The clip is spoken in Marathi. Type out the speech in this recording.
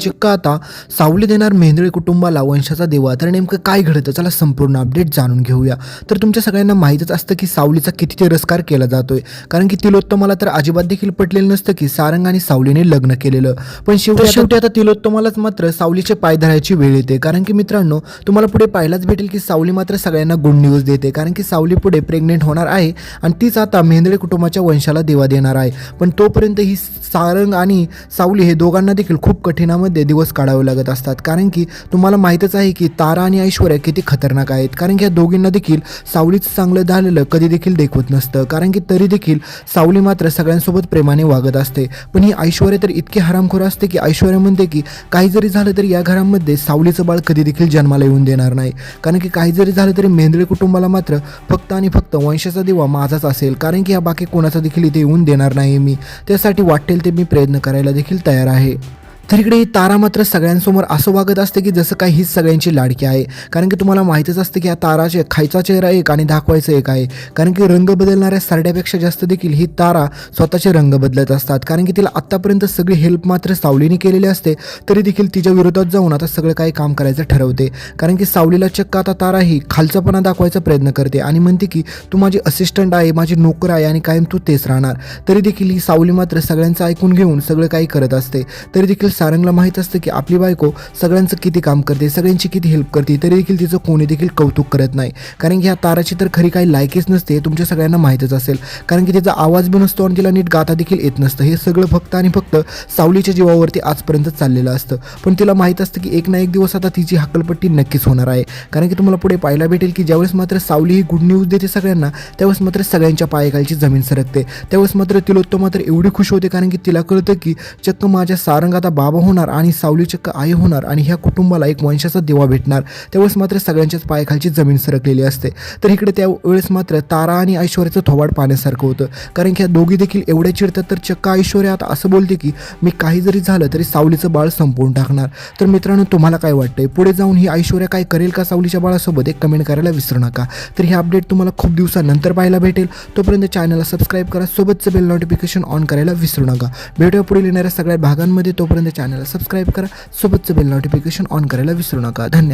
चिक्का आता सावली देणार मेंदळे कुटुंबाला वंशाचा देवा तर नेमकं काय घडतं? चला संपूर्ण अपडेट जाणून घेऊया. तर तुमच्या सगळ्यांना माहीतच असतं की सावलीचा किती तिरस्कार केला जातोय. कारण की तिलोत्तमाला तर अजिबात देखील पटलेलं नसतं की सारंग आणि सावलीने लग्न केलेलं. पण शेवटी शेवटी आता तिलोत्तमालाच मात्र सावलीचे पाय धरायची वेळ येते. कारण की मित्रांनो तुम्हाला पुढे पाहायलाच भेटेल की सावली मात्र सगळ्यांना गुड न्यूज देते. कारण की सावली पुढे प्रेग्नेंट होणार आहे आणि तीच आता मेंदळे कुटुंबाच्या वंशाला देवा देणार आहे. पण तोपर्यंत ही सारंग आणि सावली हे दोघांना देखील खूप कठीणामध्ये दिवस काढावे लागत असतात. कारण की तुम्हाला माहीतच आहे की तारा आणि ऐश्वर्या किती खतरनाक आहेत. कारण की या दोघींना देखील सावलीचं चांगलं झालेलं कधी देखील देखवत नसतं. कारण की तरी देखील सावली मात्र सगळ्यांसोबत प्रेमाने वागत असते. पण ही ऐश्वर्या तर इतकी हरामखोर असते की ऐश्वर्या म्हणते की काही जरी झालं तरी या घरामध्ये सावलीचं बाळ कधी देखील जन्माला येऊन देणार नाही. कारण की काही जरी झालं तरी मेंदळे कुटुंबाला मात्र फक्त आणि फक्त वंशाचा दिवा माझाच असेल. कारण की या बाकी कोणाचा देखील इथे येऊन देणार नाही मी. त्यासाठी वाटेल ते मी प्रयत्न करायला देखील तयार आहे. तर इकडे ही तारा मात्र सगळ्यांसमोर असं वागत असते की जसं काही हीच सगळ्यांची लाडकी आहे. कारण की तुम्हाला माहीतच असतं की या ताराचे खायचा चेहरा एक आणि दाखवायचं एक आहे. कारण की रंग बदलणाऱ्या सरड्यापेक्षा जास्त देखील ही तारा स्वतःचे रंग बदलत असतात. कारण की तिला आत्तापर्यंत सगळी हेल्प मात्र सावलीने केलेली असते तरी देखील तिच्या विरोधात जाऊन आता सगळं काही काम करायचं ठरवते. कारण की सावलीला चक्क आता तारा ही खालचापणा दाखवायचा प्रयत्न करते आणि म्हणते की तू माझी असिस्टंट आहे माझी नोकर आहे आणि कायम तू तेच राहणार. तरी देखील ही सावली मात्र सगळ्यांचं ऐकून घेऊन सगळं काही करत असते. तरी देखील सारंगला माहीत असतं की आपली बायको सगळ्यांचं किती काम करते सगळ्यांची किती हेल्प करते तरी देखील तिचं कोणी देखील कौतुक करत नाही. कारण की ह्या ताराची तर खरी काही लायकीच नसते तुमच्या सगळ्यांना माहीतच असेल. कारण की तिचा आवाज बी नसतो आणि तिला नीट गाता देखील येत नसतं. हे सगळं फक्त आणि फक्त सावलीच्या जीवावरती आजपर्यंत चाललेलं असतं. पण तिला माहीत असतं की एक ना एक दिवस आता तिची हकलपट्टी नक्कीच होणार आहे. कारण की तुम्हाला पुढे पाहायला भेटेल की ज्यावेळेस मात्र सावली ही गुड न्यूज देते सगळ्यांना त्यावेळेस मात्र सगळ्यांच्या पायाखालची जमीन सरकते. त्यावेळेस मात्र तिलोत्तम मात्र एवढी खुश होते कारण की तिला कळतं की चक्क माझ्या सारंग आता बाबा होणार आणि सावली चक्क आई होणार आणि ह्या कुटुंबाला एक वंशाचा दिवा भेटणार त्यावेळेस मात्र सगळ्यांच्याच पायाखालची जमीन सरकलेली असते. तर इकडे त्यावेळेस मात्र तारा आणि ऐश्वर्याचं थोबाड पाण्यासारखं होतं. कारण की ह्या दोघी देखील एवढ्या चिडतात तर चक्क ऐश्वर्या आता असं बोलते की मी काही जरी झालं तरी सावलीचं बाळ संपवून टाकणार. तर मित्रांनो तुम्हाला काय वाटतंय? पुढे जाऊन ही ऐश्वर्या काय करेल का सावलीच्या बाळासोबत? एक कमेंट करायला विसरू नका. तर हे अपडेट तुम्हाला खूप दिवसानंतर पाहायला भेटेल. तोपर्यंत चॅनलला सबस्क्राईब करा. सोबतचं बेल नोटिफिकेशन ऑन करायला विसरू नका. भेटूया पुढील येणाऱ्या सगळ्या भागांमध्ये. तोपर्यंत चॅनलला सबस्क्राईब करा. सोबतचं बेल नोटिफिकेशन ऑन करायला विसरू नका. धन्यवाद.